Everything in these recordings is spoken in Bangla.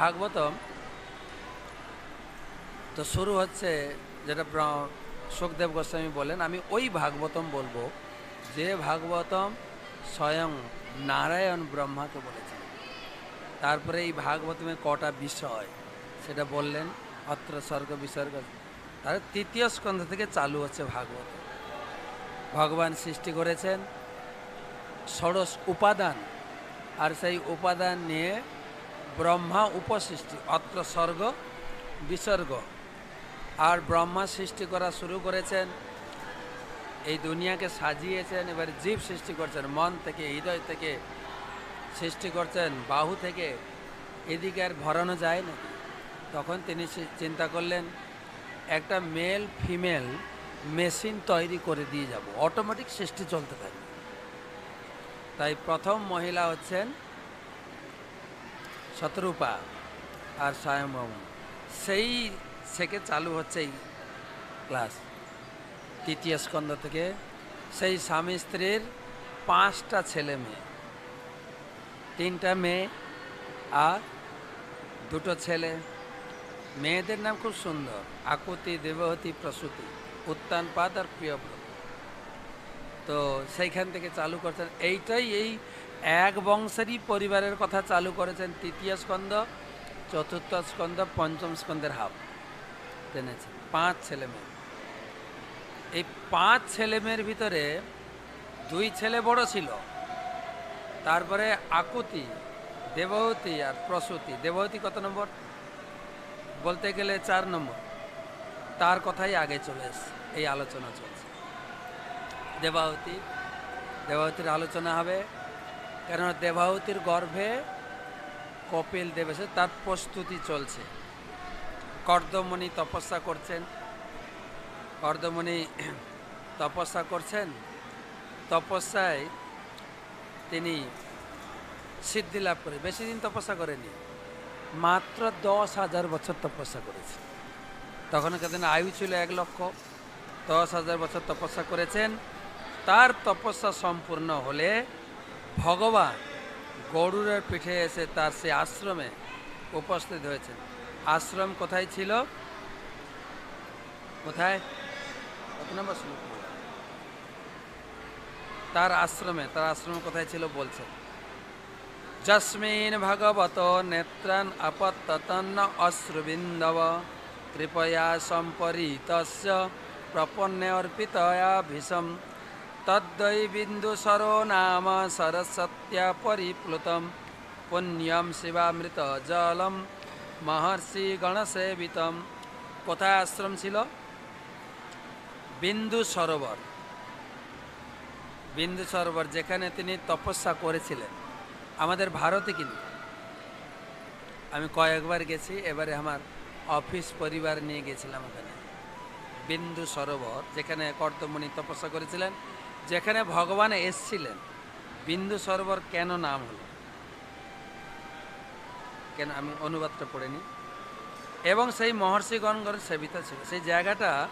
ভাগবতম, তো শুরু হচ্ছে যেটা সুখদেব গোস্বামী বলেন, আমি ওই ভাগবতম বলব যে ভাগবতম স্বয়ং নারায়ণ ব্রহ্মাকে বলেছেন। তারপরে এই ভাগবতমে কটা বিষয় সেটা বললেন, অত্র স্বর্গ, বিসর্গ। তার তৃতীয় স্কন্ধ থেকে চালু হচ্ছে ভাগবত। ভগবান সৃষ্টি করেছেন, ষোড়শ উপাদান, আর সেই উপাদান নিয়ে ব্রহ্মা উপসৃষ্টি, অত্র স্বর্গ, বিসর্গ। আর ব্রহ্মা সৃষ্টি করা শুরু করেছেন, এই দুনিয়াকে সাজিয়েছেন, এবার জীব সৃষ্টি করছেন, মন থেকে, হৃদয় থেকে সৃষ্টি করছেন, বাহু থেকে। এদিকে আর ভরানো যায় না। তখন তিনি চিন্তা করলেন, একটা মেল ফিমেল মেশিন তৈরি করে দিয়ে যাব। অটোমেটিক সৃষ্টি চলতে থাকবে। তাই প্রথম মহিলা হচ্ছেন শতরূপা আর স্বয়ংভম সেই থেকে চালু হচ্ছে এই ক্লাস। তৃতীয় স্কন্ধ থেকে সেই স্বামী স্ত্রীর পাঁচটা ছেলে মেয়ে। তিনটা মেয়ে আর দুটো ছেলে। মেয়েদের নাম খুব সুন্দর। আকুতি, দেবহতী, প্রসূতি, উত্তানপাদ আর প্রিয়ব্রত। তো সেইখান থেকে চালু করছেন। এইটাই এই এক বংশেরই পরিবারের কথা চালু করেছেন তৃতীয় স্কন্ধ চতুর্থ স্কন্ধ পঞ্চম স্কন্ধের হাফ। টেনেছেন পাঁচ ছেলে মেয়ে। এই পাঁচ ছেলে মেয়ের ভিতরে দুই ছেলে বড় ছিল। তারপরে আকুতি, দেবহতী আর প্রসূতি। দেবহতী কত নম্বর? বলতে গেলে চার নম্বর। তার কথাই আগে চলে এই আলোচনা চলছে। দেবাহুতি, দেবাহুতির আলোচনা হবে কেননা দেবাহুতির গর্ভে কপিল দেব এসে তার প্রস্তুতি চলছে। কর্দমণি তপস্যা করছেন। কর্দমণি তপস্যা করছেন। তপস্যায় তিনি সিদ্ধি লাভ করে, বেশি দিন তপস্যা করেনি মাত্র দশ হাজার বছর তপস্যা করেছে। তখন কেদিন আয়ু ছিল এক লক্ষ। দশ হাজার বছর তপস্যা করেছেন। তার তপস্যা সম্পূর্ণ হলে ভগবান গরুরের পিঠে এসে তার সে আশ্রমে উপস্থিত হয়েছেন। আশ্রম কোথায় ছিল? কোথায়? তার আশ্রমে, তার আশ্রম কোথায় ছিল বলছেন যস্মিন ভগবত নেত্রান আপত্তন্ন অশ্রুবিন্দব, কৃপয়া সম্পরীতস্য প্রপন্নে অর্পিতয়া ভীষম। তদ্বৈ বিন্দুসরো নাম সরস্বত্যা পরিপ্লুতম পুণ্যম শিবামৃত জলম মহর্ষি গণসেবিতম কোথায় আশ্রম ছিল? বিন্দু সরোবর বিন্দু সরোবর যেখানে তিনি তপস্যা করেছিলেন। আমাদের ভারতে কিন্তু। আমি কয়েকবার গেছি, এবারে আমার অফিস পরিবার নিয়ে গেছিলাম ওখানে। বিন্দু সরোবর, যেখানে কর্তমণি তপস্যা করেছিলেন। যেখানে ভগবান এসছিলেন, বিন্দু সরোবর কেন নাম হলো? কেন আমি অনুবাদটা পড়ে এবং সেই মহর্ষিগণগণ সেবিত ছিল। সেই জায়গাটা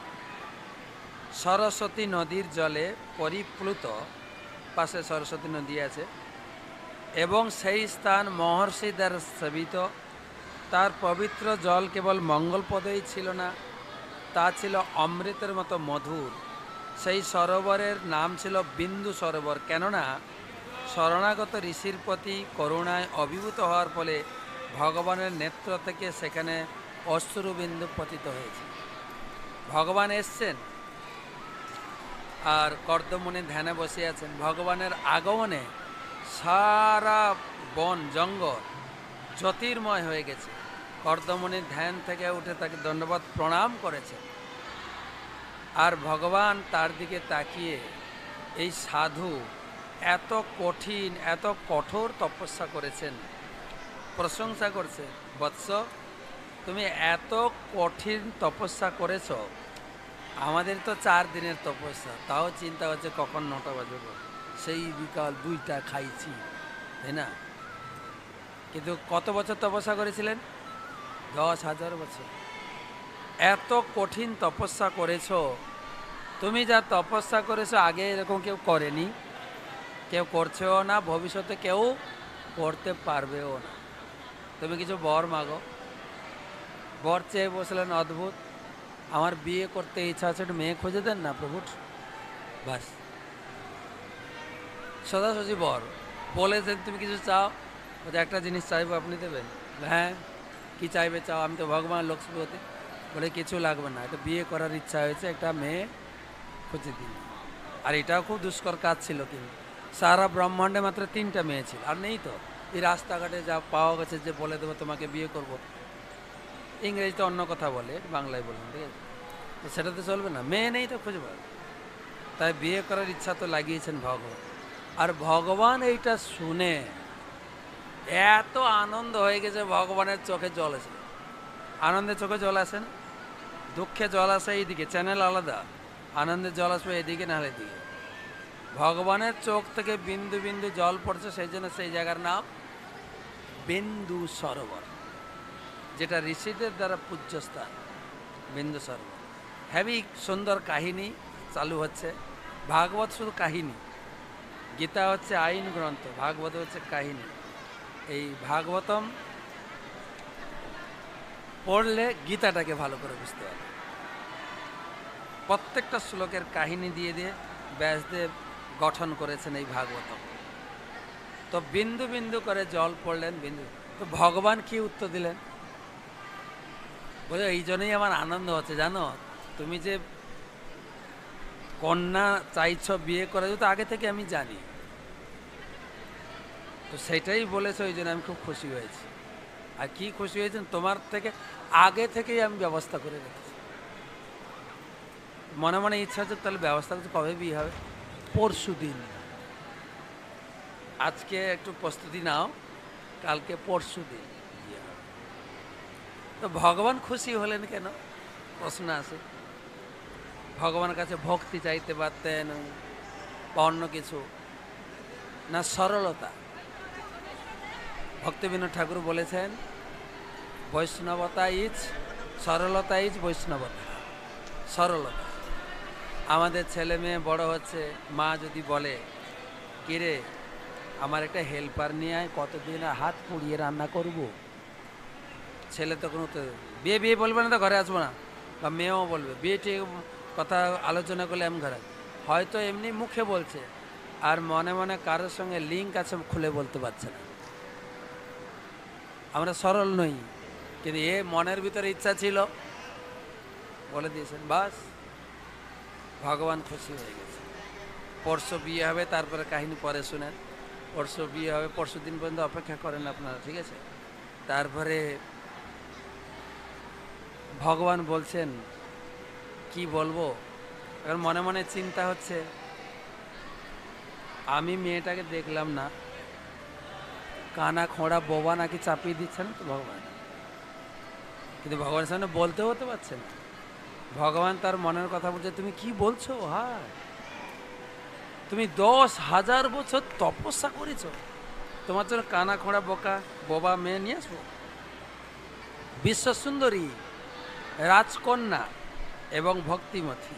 সরস্বতী নদীর জলে পরিপ্লুত। পাশে সরস্বতী নদী আছে। এবং সেই স্থান মহর্ষি দ্বারা সেবিত। তার পবিত্র জল কেবল মঙ্গলপদেই ছিল না, তা ছিল অমৃতের মতো মধুর। সেই সরোবরের নাম ছিল বিন্দু সরোবর। কেননা শরণাগত ঋষির প্রতি করুণায় অভিভূত হওয়ার ফলে ভগবানের নেত্র থেকে সেখানে অশ্রুবিন্দু পতিত হয়েছে। ভগবান এসছেন আর কর্দমণি ধ্যানে বসে আছেন। ভগবানের আগমনে সারা বন, জঙ্গল জ্যোতির্ময় হয়ে গেছে। কর্দমণির ধ্যান থেকে উঠে তাকে দণ্ডবাদ প্রণাম করেছে আর ভগবান তার দিকে তাকিয়ে এই সাধু এত কঠিন, এত কঠোর তপস্যা করেছেন, প্রশংসা করছে। বৎস, তুমি এত কঠিন তপস্যা করেছ। আমাদের তো চার দিনের তপস্যা। তাও চিন্তা হচ্ছে কখন নটা বাজবে। সেই বিকাল দুইটা খাইছি, তাই না? কিন্তু কত বছর তপস্যা করেছিলেন? দশ হাজার বছর। এত কঠিন তপস্যা করেছ। তুমি যা তপস্যা করেছ, আগে এরকম কেউ করেনি। কেউ করছেও না, ভবিষ্যতে কেউ করতে পারবেও না। তুমি কিছু বর মাগো। বর চেয়ে বসলেন অদ্ভুত। আমার বিয়ে করতে ইচ্ছা আছে, একটু মেয়ে খুঁজে দেন না প্রভু বাস। সোজাসুজি বর বলেছেন তুমি কিছু চাও একটা জিনিস চাইব, আপনি দেবেন? হ্যাঁ কি চাইবে চাও? আমি তো ভগবান, লক্ষ্মীপতি। বলে কিছু লাগবে না। এটা বিয়ে করার ইচ্ছা হয়েছে, একটা মেয়ে খুঁজে দিন আর এটাও খুব দুষ্কর কাজ ছিল কিন্তু। সারা ব্রহ্মাণ্ডে মাত্র তিনটা মেয়ে ছিল। আর নেই তো। এই রাস্তাঘাটে যা পাওয়া গেছে যে বলে দেবো তোমাকে বিয়ে করব। ইংরেজিতে অন্য কথা বলে, বাংলায় বলুন ঠিক আছে? তো সেটা তো চলবে না। মেয়ে নেই তো খুঁজবো তাই বিয়ে করার ইচ্ছা তো লাগিয়েছেন ভগবান। আর ভগবান এইটা শুনে এত আনন্দ হয়ে গেছে, ভগবানের চোখে জল এসে। আনন্দে চোখে জল আসে না? দুঃখে জল আসে এইদিকে চ্যানেল আলাদা। আনন্দে জল আসবে এদিকে নাহলে এদিকে। ভগবানের চোখ থেকে বিন্দু বিন্দু জল পড়ছে, সেই জন্য সেই জায়গার নাম বিন্দু সরোবর, যেটা ঋষিদের দ্বারা পূজ্য স্থান, বিন্দু সরোবর। হেভি সুন্দর কাহিনী চালু হচ্ছে। ভাগবত শুধু কাহিনী, গীতা হচ্ছে আইন গ্রন্থ, ভাগবত হচ্ছে কাহিনী। এই ভাগবতম পড়লে গীতাটাকে ভালো করে বুঝতে পারবে প্রত্যেকটা শ্লোকের কাহিনী দিয়ে দিয়ে ব্যাসদেব গঠন করেছেন এই ভাগবতম তো বিন্দু বিন্দু করে জল পড়লেন, বিন্দু তো ভগবান কি উত্তর দিলেন? বলে, এই জন্যই আমার আনন্দ হচ্ছে, জানো? তুমি যে কন্যা চাইছ বিয়ে করা তো আগে থেকে আমি জানি। তো সেটাই বলেছে, ওই জন্য আমি খুব খুশি হয়েছি। আর কি খুশি হয়েছেন তোমার থেকে আগে থেকেই আমি ব্যবস্থা করে রেখেছি। মনে মনে ইচ্ছা হচ্ছে তাহলে ব্যবস্থা করতে কবে বিয়ে হবে? পরশু দিন। আজকে একটু প্রস্তুতি নাও কালকে পরশু দিন বিয়ে হবে। তো ভগবান খুশি হলেন কেন? প্রশ্ন আছে। ভগবানের কাছে ভক্তি চাইতে পারতেন বা অন্য কিছু না সরলতা? ভক্তিবিনোদ ঠাকুর বলেছেন বৈষ্ণবতা ইজ, সরলতা ইজ বৈষ্ণবতা। সরলতা। আমাদের ছেলে মেয়ে বড় হচ্ছে, মা যদি বলে কিরে আমার একটা হেল্পার নিয়ে আয়, কতদিন হাত পুড়িয়ে রান্না করব? ছেলে তখন বিয়ে বিয়ে বলবে না তো, ঘরে আসব না। বা মেয়েও বলবে, বিয়ে ঠিক, কথা আলোচনা করলে আমি ঘরে হয়তো এমনি মুখে বলছে, আর মনে মনে কারোর সঙ্গে লিঙ্ক আছে খুলে বলতে পারছে না। আমরা সরল নই। কিন্তু এ মনের ভিতরে ইচ্ছা ছিল। বলে দিয়েছেন, বাস, ভগবান খুশি হয়ে গেছে। পরশু বিয়ে হবে, তারপরে কাহিনী পরে শুনেন। পরশু বিয়ে হবে, পরশু দিন পর্যন্ত অপেক্ষা করেন আপনারা, ঠিক আছে? তারপরে ভগবান বলছেন, কি বলব? এখন মনে মনে চিন্তা হচ্ছে, আমি মেয়েটাকে দেখলাম না। কানা খোঁড়া বোবা নাকি চাপিয়ে দিচ্ছেন তো ভগবান? কিন্তু ভগবানের সামনে বলতেও হতে পারছে না। ভগবান তার মনের কথা বলছে, তুমি কি বলছো? হ্যাঁ। তুমি দশ হাজার বছর তপস্যা করেছ। তোমার জন্য কানা, খোঁড়া, বোকা, বোবা, মেয়ে নিয়ে আসব। বিশ্বসুন্দরী রাজকন্যা এবং ভক্তিমতী।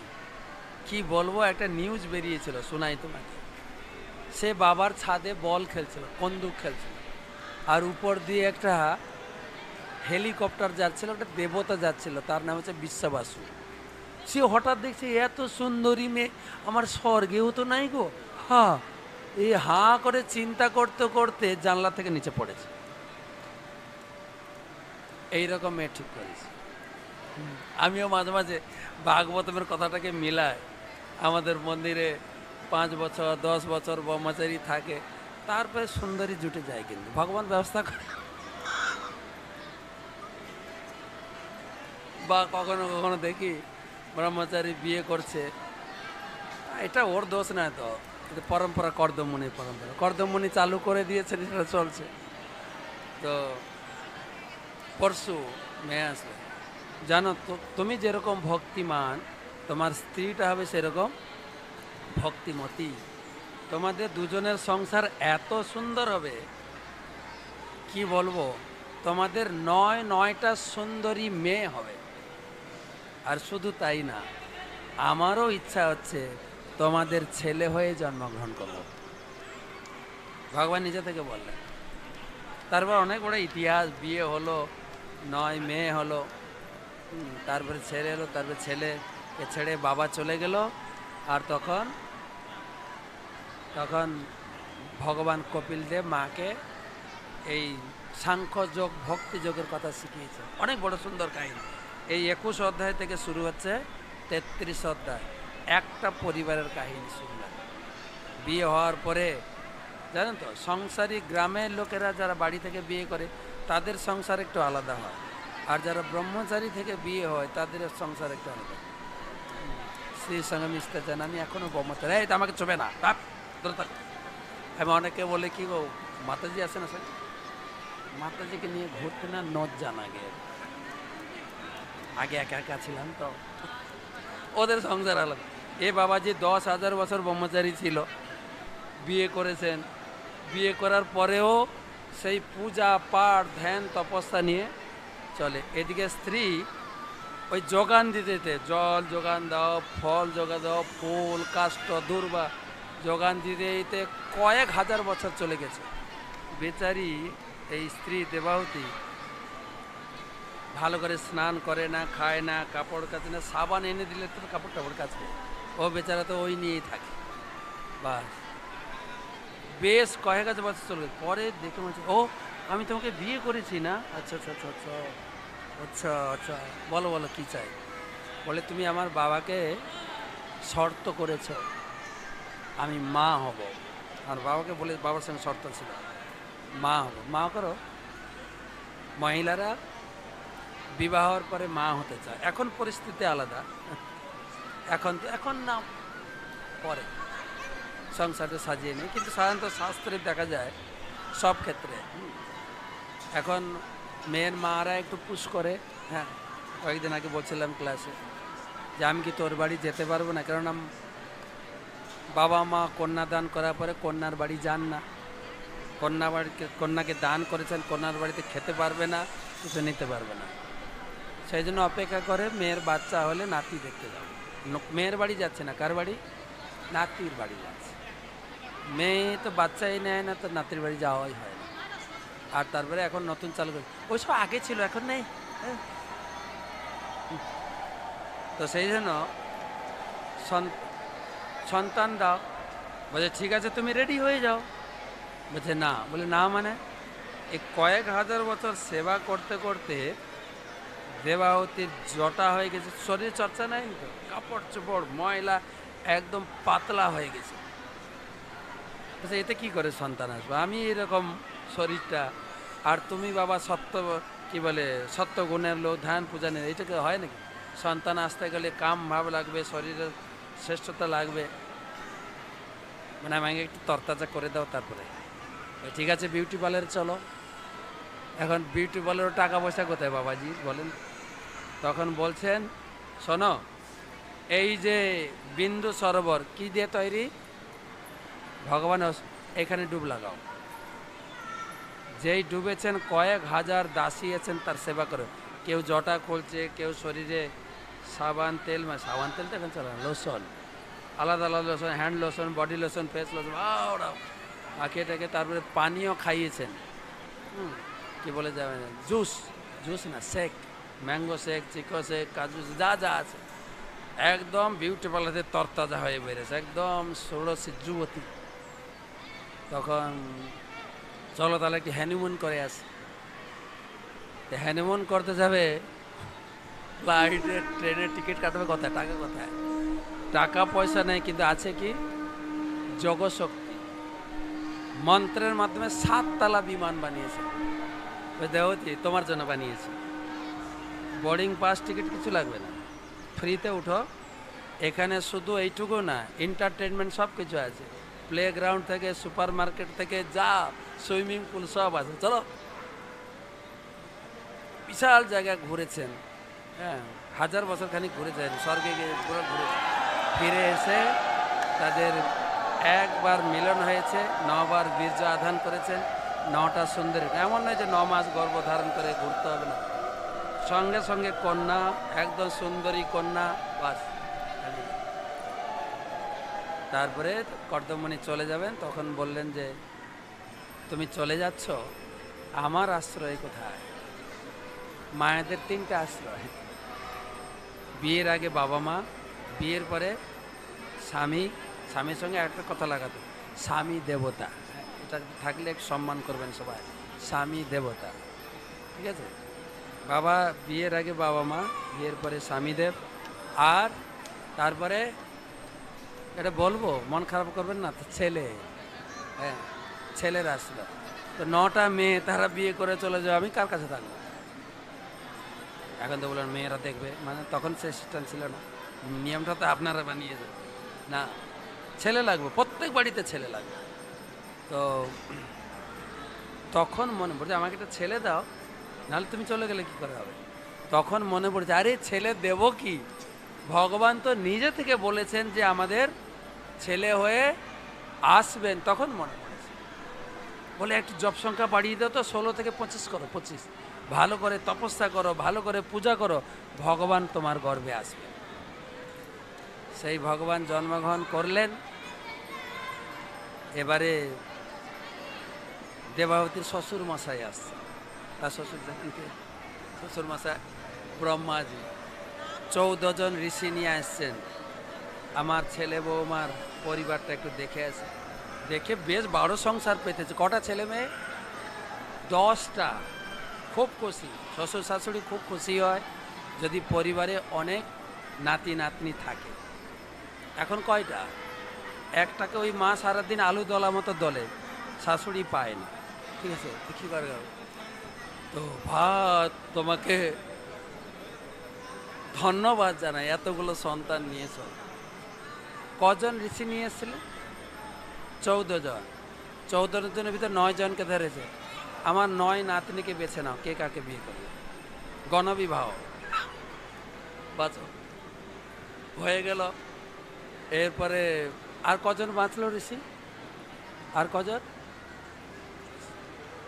কি বলব? একটা নিউজ বেরিয়েছিল, শোনাই তোমাকে। সে বাবার ছাদে বল খেলছিল, কন্দুক খেলছিল। আর উপর দিয়ে একটা হেলিকপ্টার যাচ্ছিল, একটা দেবতা যাচ্ছিল, তার নাম হচ্ছে বিশ্বাবাসু। সে হঠাৎ দেখছে, এত সুন্দরী মেয়ে, আমার স্বর্গেও তো নাই গো। হা, এই হা করে চিন্তা করতে করতে জানলা থেকে নিচে পড়েছে। এইরকম মেয়ে ঠিক করেছে। আমিও মাঝে মাঝে ভাগবতমের কথাটাকে মিলাই, আমাদের মন্দিরে পাঁচ বছর, দশ বছর ব্রহ্মচারী থাকে, তারপরে সুন্দরী জুটে যায় কিন্তু। ভগবান ব্যবস্থা করে। বা কখনো কখনো দেখি ব্রহ্মচারী বিয়ে করছে। এটা ওর দোষ নয় তো। পরম্পরা কর্দমণি পরম্পরা। কর্দমণি চালু করে দিয়েছে সেটা চলছে। তো পরশু মেয়ে আসবে। জানো তুমি যেরকম ভক্তিমান, তোমার স্ত্রীটা হবে সেরকম ভক্তিমতী। তোমাদের দুজনের সংসার এত সুন্দর হবে। কি বলব? তোমাদের নয় নয়টা সুন্দরী মেয়ে হবে। আর শুধু তাই না, আমারও ইচ্ছা হচ্ছে তোমাদের ছেলে হয়ে জন্মগ্রহণ করব। ভগবান নিজে থেকে বললেন। তারপর অনেক বড় ইতিহাস, বিয়ে হলো, নয় মেয়ে হলো তারপরে ছেলে এলো তারপরে ছেলেকে ছেড়ে বাবা চলে গেল, আর তখন তখন ভগবান কপিল দেব মাকে এই সাংখ্য যোগ, ভক্তি যোগের কথা শিখিয়েছে। অনেক বড় সুন্দর কাহিনী। এই একুশ অধ্যায় থেকে শুরু হচ্ছে তেত্রিশ অধ্যায়। একটা পরিবারের কাহিনী শুনলাম। বিয়ে হওয়ার পরে, জানেন তো, সংসারী গ্রামের লোকেরা যারা বাড়ি থেকে বিয়ে করে, তাদের সংসার একটু আলাদা হয়। আর যারা ব্রহ্মচারী থেকে বিয়ে হয়, তাদের সংসার একটু আলাদা। স্ত্রীর সঙ্গে মিশতে চান আমি এখনও ব্রহ্মচারী এই আমাকে চবে না আমি অনেকে বলে, কি গো, মাতাজি আছে না স্যার মাতাজিকে নিয়ে ঘুরতে না নজ জানা আগে আগে একা একা ছিলাম তো। ওদের সংসার আলাদা। এ বাবাজি দশ হাজার বছর ব্রহ্মচারী ছিল, বিয়ে করেছেন। বিয়ে করার পরেও সেই পূজা, পাঠ, ধ্যান, তপস্যা নিয়ে চলে। এদিকে স্ত্রী ওই যোগান দিতে জল যোগান দাও, ফল যোগান দাও, ফুল কাষ্ট দুর্বা যোগান দিতে দিতে কয়েক হাজার বছর চলে গেছে। বেচারি এই স্ত্রী দেবাহুতি ভালো করে স্নান করে না, খায় না, কাপড় কাচে না, সাবান এনে দিলে তো কাপড় টাপড় কাচবে। ও বেচারা তো ওই নিয়েই থাকে। বাস। বেশ কয়েক হাজার বছর চলে গেছে। পরে দেখে মনে ও, আমি তোমাকে বিয়ে করেছি না? আচ্ছা আচ্ছা আচ্ছা আচ্ছা আচ্ছা আচ্ছা বলো বলো, কী চাই? বলে, তুমি আমার বাবাকে শর্ত করেছ, আমি মা হব। আর বাবাকে বলে, বাবার সঙ্গে শর্ত ছিল। মা হব। মা করো। মহিলারা বিবাহর পরে মা হতে চায়। এখন পরিস্থিতি আলাদা। এখন তো এখন না, পরে। সংসারটা সাজিয়ে নেই। কিন্তু সাধারণত শাস্ত্রে দেখা যায়, সব ক্ষেত্রে। এখন মেয়ের মারা একটু পুশ করে হ্যাঁ? কয়েকদিন আগে বলছিলাম ক্লাসে যে আমি কি তোর বাড়ি যেতে পারব না? আম- বাবা মা কন্যা দান করার পরে কন্যার বাড়ি যান না। কন্যা বাড়িকে কন্যাকে দান করেছেন, কন্যার বাড়িতে খেতে পারবে না, কিছু নিতে পারবে না। সেই জন্য অপেক্ষা করে মেয়ের বাচ্চা হলে নাতি দেখতে যাব মেয়ের বাড়ি যাচ্ছে না, কার বাড়ি? নাতির বাড়ি যাচ্ছে। মেয়ে তো বাচ্চাই নেয় না, তো নাতির বাড়ি যাওয়াই হয় না। আর তারপরে এখন নতুন চালু করে ওইসব আগে ছিল, এখন নেই? হ্যাঁ। তো সেই জন্য সন- সন্তান দাও বলছে ঠিক আছে, তুমি রেডি হয়ে যাও। বলছে, না। বলে, না মানে? এই কয়েক হাজার বছর সেবা করতে করতে দেবাহতির জটা হয়ে গেছে। শরীর চর্চা নাই তো? কাপড় চোপড়, ময়লা একদম পাতলা হয়ে গেছে। আচ্ছা এতে কি করে সন্তান আসবে? আমি এরকম শরীরটা, আর তুমি বাবা সত্য, কি বলে, সত্য গুণের লোক, ধ্যান পূজা নেই এটাকে হয় নাকি? সন্তান আসতে গেলে কাম ভাব লাগবে, শরীরের শ্রেষ্ঠতা লাগবে। মানে আমাকে একটু তরতাজা করে দাও তারপরে। ঠিক আছে বিউটি পার্লারে চলো। এখন বিউটি পার্লারের টাকা পয়সা কোথায়, বাবাজি? বলেন। তখন বলছেন শোনো এই যে বিন্দু সরোবর কি দিয়ে তৈরি? ভগবান এখানে ডুব লাগাও। যেই ডুবেছেন কয়েক হাজার দাসী আছেন তার সেবা করে কেউ জটা খুলছে কেউ শরীরে সাবান তেল মানে সাবান তেল তো এখন চলে লোশন। আলাদা আলাদা lotion hand lotion body lotion face lotion ওরাও মাখিয়ে টাকে তারপরে পানীয় খাইয়েছেন। হুম, কি বলে যাবে? জুস জুস না shake. Mango shake, chikoo shake, কাজু যা যা আছে। একদম বিউটি পার্লারে তরতাজা হয়ে বেড়েছে একদম ষোড়শী যুবতী। তখন, চলো তাহলে একটি হ্যানিমুন করে আসি। হ্যানিমুন করতে যাবে ফ্লাইটের ট্রেনের টিকিট কাটবে কোথায়? টাকা কোথায়? টাকা পয়সা নেই, কিন্তু আছে কি? জগশক্তি মন্ত্রের মাধ্যমে সাততলা বিমান বানিয়েছে। দেহতি, তোমার জন্য বানিয়েছে। বোর্ডিং পাস টিকিট কিছু লাগবে না। ফ্রিতে উঠো। এখানে শুধু এইটুকু না এন্টারটেনমেন্ট সব কিছু আছে। প্লে গ্রাউন্ড থেকে সুপার মার্কেট থেকে, যা সুইমিং পুল সব আছে। চলো। বিশাল জায়গা ঘুরেছেন। হ্যাঁ হাজার বছর খানিক ঘুরেছেন, স্বর্গে গিয়ে পুরো ঘুরেছেন ফিরে এসে তাদের একবার মিলন হয়েছে, নবার বীর্য আধান করেছেন, নটা সুন্দরী। এমন নয় যে ন মাস গর্ভধারণ করে ঘুরতে হবে না। সঙ্গে সঙ্গে কন্যা একদম সুন্দরী কন্যা, বাস। তারপরে কর্দমণি চলে যাবেন, তখন বললেন যে, তুমি চলে যাচ্ছ? আমার আশ্রয় কোথায়? মায়েদের তিনটা আশ্রয়। বিয়ের আগে বাবা মা, বিয়ের পরে স্বামী, স্বামীর সঙ্গে একটা কথা লাগাতো। স্বামী দেবতা। এটা থাকলে সম্মান করবেন সবাই। স্বামী দেবতা। ঠিক আছে? বাবা বিয়ের আগে বাবা মা, বিয়ের পরে স্বামীদেব আর তারপরে এটা বলব, মন খারাপ করবেন না, তো ছেলে। হ্যাঁ ছেলের আসলো। তো নটা মেয়ে তারা বিয়ে করে চলে যাবে, আমি কার কাছে থাকব? এখন তো বললেন মেয়েরা দেখবে। মানে তখন সে সিস্টেম ছিল না। নিয়মটা তো আপনারা বানিয়েছে না, ছেলে লাগবে, প্রত্যেক বাড়িতে ছেলে লাগবে। তো তখন মনে পড়ছে, আমাকে একটা ছেলে দাও নাহলে তুমি চলে গেলে কি করে হবে? তখন মনে পড়ছে, আরে ছেলে দেব কি? ভগবান তো নিজে থেকে বলেছেন যে আমাদের ছেলে হয়ে আসবেন, তখন মনে পড়েছে। বলে, একটু জব সংখ্যা বাড়িয়ে দাও তো, ষোলো থেকে পঁচিশ করো, পঁচিশ। ভালো করে তপস্যা করো, ভালো করে পূজা করো, ভগবান তোমার গর্বে আসবে। সেই ভগবান জন্মগ্রহণ করলেন। এবারে দেবাবতীর শ্বশুর মশাই আসছে তার শ্বশুর কে শ্বশুর মশাই ব্রহ্মাজি, চৌদ্দ জন ঋষি নিয়ে আসছেন। আমার ছেলে বৌমার পরিবারটা একটু দেখে আছে দেখে বেশ বড় সংসার পেতেছে। কটা ছেলে মেয়ে? দশটা। খুব খুশি। শ্বশুর শাশুড়ি খুব খুশি হয়, যদি পরিবারে অনেক নাতি নাতনি থাকে। এখন কয়টা? একটাকে ওই মা সারাদিন আলু দলা মতো দলে, শাশুড়ি পায় না। ঠিক আছে? কী করে তো ভাত তোমাকে ধন্যবাদ জানাই, এতগুলো সন্তান নিয়েছ। কজন ঋষি নিয়ে এসেছিলেন চৌদ্দ জন। চৌদ্দ জনের ভিতরে নয় জনকে ধরেছে। আমার নয় নাতনিকে বেছে নাও, কে কাকে বিয়ে করবে। গণবিবাহ। বাঁচো। হয়ে গেল। এরপরে আর কজন বাঁচলো ঋষি? আর কজন?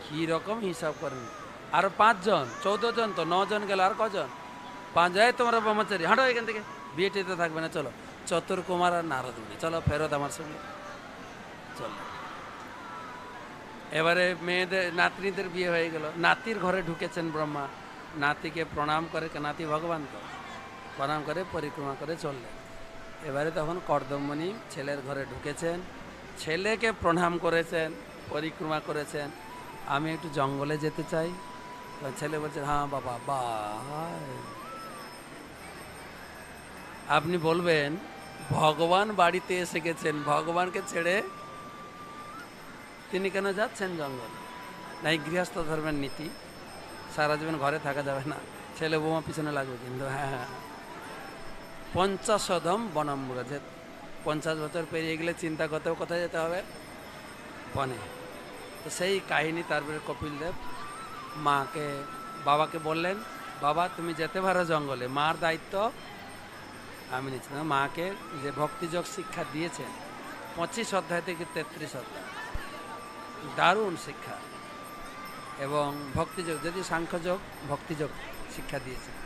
কি রকম হিসাব করেন? আর পাঁচজন চৌদ্দ জন তো, নজন গেল, আর কজন? পাঁচ যায় তোমরা ব্রহ্মচারী, হাঁটো এখান থেকে। বিয়ে টিতে থাকবে না, চলো। চতুর কুমার আর নারদ মুনি চলো ফেরত আমার সঙ্গে। চলো। এবারে মেয়েদের, নাতনিদের বিয়ে হয়ে গেল। নাতির ঘরে ঢুকেছেন ব্রহ্মা। নাতিকে প্রণাম করে নাতি ভগবান তো। প্রণাম করে, পরিক্রমা করে চললেন। এবারে তখন কর্দমণি ছেলের ঘরে ঢুকেছেন। ছেলেকে প্রণাম করেছেন, পরিক্রমা করেছেন। আমি একটু জঙ্গলে যেতে চাই। ছেলে বলছে হ্যাঁ বাবা বাই আপনি বলবেন, ভগবান বাড়িতে এসে গেছেন, ভগবানকে ছেড়ে তিনি কেন যাচ্ছেন জঙ্গলে? না এই গৃহস্থ ধর্মের নীতি। সারা জীবন ঘরে থাকা যাবে না। ছেলে বোমা পিছনে লাগবে কিন্তু হ্যাঁ হ্যাঁ। পঞ্চাশদম বনম্বুরা যে পঞ্চাশ বছর পেরিয়ে গেলে চিন্তা করতেও কোথায় যেতে হবে? বনে। তো সেই কাহিনী তারপরে কপিল দেব মাকে, বাবাকে বললেন, বাবা, তুমি যেতে পারো জঙ্গলে। মার দায়িত্ব আমি নিচ্ছি। না মাকে যে ভক্তিযোগ শিক্ষা দিয়েছেন পঁচিশ অধ্যায় থেকে তেত্রিশ অধ্যায়। দারুণ শিক্ষা। এবং ভক্তিযোগ যদি সাংখ্যযোগ, ভক্তিযোগ শিক্ষা দিয়েছে।